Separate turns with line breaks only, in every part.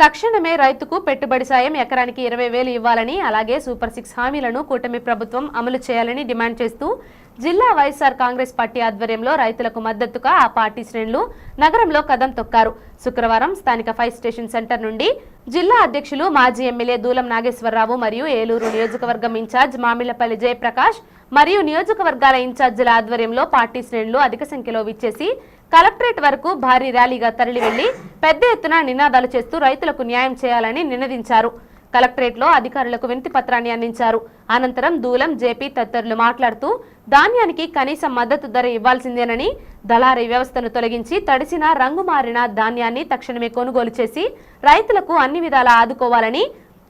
తక్షణమే రైతుకు పెట్టుబడి సాయం ఎకరానికి ఇరవై వేలు ఇవ్వాలని అలాగే సూపర్ సిక్స్ హామీలను కూటమి ప్రభుత్వం అమలు చేయాలని డిమాండ్ చేస్తూ జిల్లా వైఎస్ఆర్ కాంగ్రెస్ పార్టీ ఆధ్వర్యంలో రైతులకు మద్దతుగా ఆ పార్టీ శ్రేణులు నగరంలో కదం తొక్కారు. శుక్రవారం స్థానిక ఫైర్ స్టేషన్ సెంటర్ నుండి జిల్లా అధ్యక్షులు మాజీ ఎమ్మెల్యే దూలం నాగేశ్వరరావు మరియు ఏలూరు నియోజకవర్గం ఇన్ఛార్జ్ మామిళ్ళపల్లి జయప్రకాష్ మరియు నియోజకవర్గాల ఇన్ఛార్జీల ఆధ్వర్యంలో పార్టీ శ్రేణులు అధిక సంఖ్యలో విచ్చేసి కలెక్టరేట్ వరకు భారీ ర్యాలీగా తరలివెళ్ళి పెద్ద ఎత్తున నినాదాలు చేస్తూ రైతులకు న్యాయం చేయాలని నినదించారు. కలెక్టరేట్లో అధికారులకు వినతి పత్రాన్ని అందించారు. అనంతరం దూలం జేపీ తదితరులు మాట్లాడుతూ ధాన్యానికి కనీస మద్దతు ధర ఇవ్వాల్సిందేనని దళారీ వ్యవస్థను తొలగించి తడిసిన రంగు మారిన ధాన్యాన్ని తక్షణమే కొనుగోలు చేసి రైతులకు అన్ని విధాలా ఆదుకోవాలని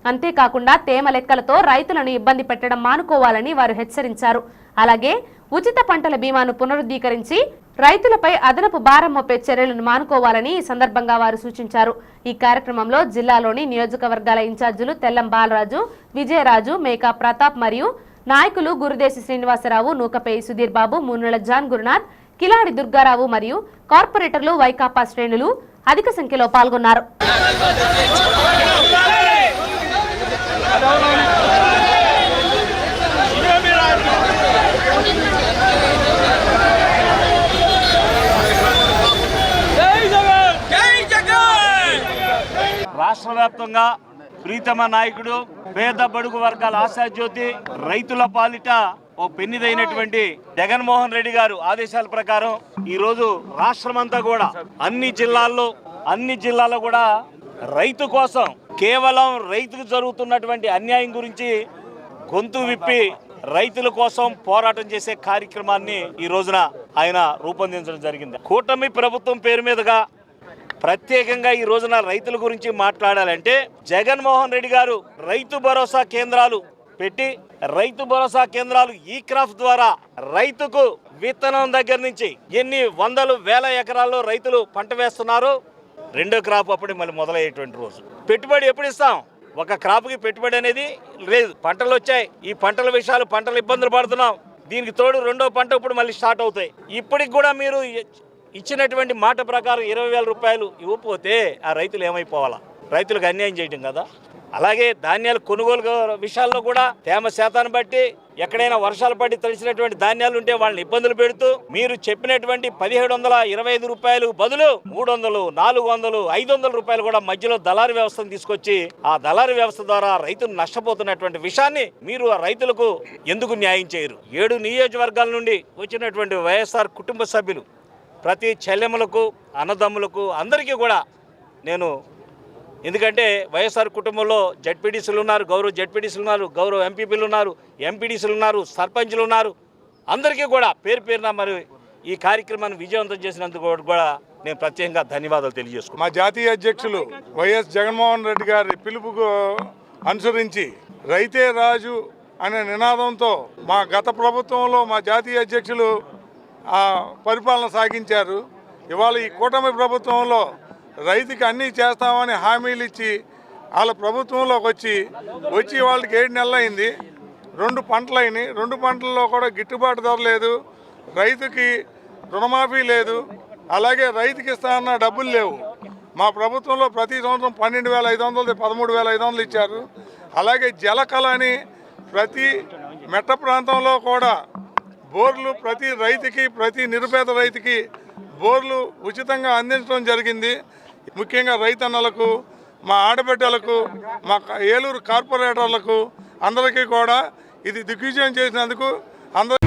అంతేకాకుండా తేమ లెక్కలతో రైతులను ఇబ్బంది పెట్టడం మానుకోవాలని వారు హెచ్చరించారు. అలాగే ఉచిత పంటల బీమాను పునరుద్ధీకరించి రైతులపై అదనపు భారం మోపే చర్యలను మానుకోవాలని ఈ సందర్భంగా వారు సూచించారు. ఈ కార్యక్రమంలో జిల్లాలోని నియోజకవర్గాల ఇన్ఛార్జీలు తెల్లం బాలరాజు విజయరాజు మేకా ప్రతాప్ మరియు నాయకులు గురుదేశి శ్రీనివాసరావు నూకపేయి సుధీర్ బాబు మున్నుల జాన్ గురునాథ్ కిలాడి దుర్గారావు మరియు కార్పొరేటర్లు వైకాపా శ్రేణులు అధిక సంఖ్యలో పాల్గొన్నారు.
రాష్ట్ర వ్యాప్తంగా ప్రీతమ నాయకుడు పేద బడుగు వర్గాల ఆశాజ్యోతి రైతుల పాలిట ఓ పెన్నిదైనటువంటి జగన్మోహన్ రెడ్డి గారు ఆదేశాల ప్రకారం ఈరోజు రాష్ట్రమంతా కూడా అన్ని జిల్లాల్లో అన్ని జిల్లాల్లో కూడా రైతు కోసం కేవలం రైతుకు జరుగుతున్నటువంటి అన్యాయం గురించి గొంతు విప్పి రైతుల కోసం పోరాటం చేసే కార్యక్రమాన్ని ఈ రోజున ఆయన రూపొందించడం జరిగింది. కూటమి ప్రభుత్వం పేరు మీదుగా ప్రత్యేకంగా ఈ రోజున రైతుల గురించి మాట్లాడాలంటే జగన్మోహన్ రెడ్డి గారు రైతు భరోసా కేంద్రాలు పెట్టి రైతు భరోసా కేంద్రాలు ఈ క్రాఫ్ట్ ద్వారా రైతుకు విత్తనం దగ్గర నుంచి ఎన్ని వందలు వేల ఎకరాల్లో రైతులు పంట వేస్తున్నారు? రెండో క్రాప్ అప్పుడే మళ్ళీ మొదలయ్యేటువంటి రోజు. పెట్టుబడి ఎప్పుడు ఇస్తాం? ఒక క్రాప్కి పెట్టుబడి అనేది లేదు. పంటలు వచ్చాయి. ఈ పంటల విషయాలు పంటలు ఇబ్బందులు పడుతున్నాం. దీనికి తోడు రెండో పంట ఇప్పుడు మళ్ళీ స్టార్ట్ అవుతాయి. ఇప్పటికి కూడా మీరు ఇచ్చినటువంటి మాట ప్రకారం ఇరవై వేల రూపాయలు ఇవ్వకపోతే ఆ రైతులు ఏమైపోవాలా? రైతులకు అన్యాయం చేయటం కదా? అలాగే ధాన్యాలు కొనుగోలు విషయాల్లో కూడా తేమ శాతాన్ని బట్టి ఎక్కడైనా వర్షాలు పడి తడిసినటువంటి ధాన్యాలు ఉంటే వాళ్ళని ఇబ్బందులు పెడుతూ మీరు చెప్పినటువంటి పదిహేడు వందల ఇరవై ఐదు రూపాయలు బదులు మూడు వందలు నాలుగు వందలు ఐదు వందల రూపాయలు కూడా మధ్యలో దళారు వ్యవస్థను తీసుకొచ్చి ఆ దళారు వ్యవస్థ ద్వారా రైతులు నష్టపోతున్నటువంటి విషయాన్ని మీరు ఆ రైతులకు ఎందుకు న్యాయం చేయరు? ఏడు నియోజకవర్గాల నుండి వచ్చినటువంటి వైఎస్ఆర్ కుటుంబ సభ్యులు ప్రతి చెల్లెములకు అన్నదమ్ములకు అందరికీ కూడా నేను ఎందుకంటే వైఎస్ఆర్ కుటుంబంలో జడ్పీడీసీలు ఉన్నారు గౌరవ జడ్పీడీసీలు ఉన్నారు గౌరవ ఎంపీపీలు ఉన్నారు ఎంపీడీసీలు ఉన్నారు సర్పంచ్లు ఉన్నారు. అందరికీ కూడా పేరు పేరున మరి ఈ కార్యక్రమాన్ని విజయవంతం చేసినందుకు కూడా నేను ప్రత్యేకంగా ధన్యవాదాలు తెలియజేసుకున్నాను
మా జాతీయ అధ్యక్షులు వైఎస్ జగన్మోహన్ రెడ్డి గారి పిలుపుకు అనుసరించి రైతే రాజు అనే నినాదంతో మా గత ప్రభుత్వంలో మా జాతీయ అధ్యక్షులు పరిపాలన సాగించారు. ఇవాళ ఈ కూటమి ప్రభుత్వంలో రైతుకి అన్నీ చేస్తామని హామీలు ఇచ్చి వాళ్ళ ప్రభుత్వంలోకి వచ్చి వచ్చి వాళ్ళకి ఏడు నెలలైంది అయింది. రెండు పంటలు అయినాయి. రెండు పంటల్లో కూడా గిట్టుబాటు ధర లేదు. రైతుకి రుణమాఫీ లేదు. అలాగే రైతుకి ఇస్తానన్న డబ్బులు లేవు. మా ప్రభుత్వంలో ప్రతి సంవత్సరం పన్నెండు వేల ఐదు వందలు పదమూడు వేల ఐదు వందలు ఇచ్చారు. అలాగే జలకళ అని ప్రతి మెట్ట ప్రాంతంలో కూడా బోర్లు ప్రతి రైతుకి ప్రతి నిరుపేద రైతుకి బోర్లు ఉచితంగా అందించడం జరిగింది. ముఖ్యంగా రైతన్నలకు మా ఆడబిడ్డలకు మా ఏలూరు కార్పొరేటర్లకు అందరికీ కూడా ఇది దిగ్విజయం చేసినందుకు అందరూ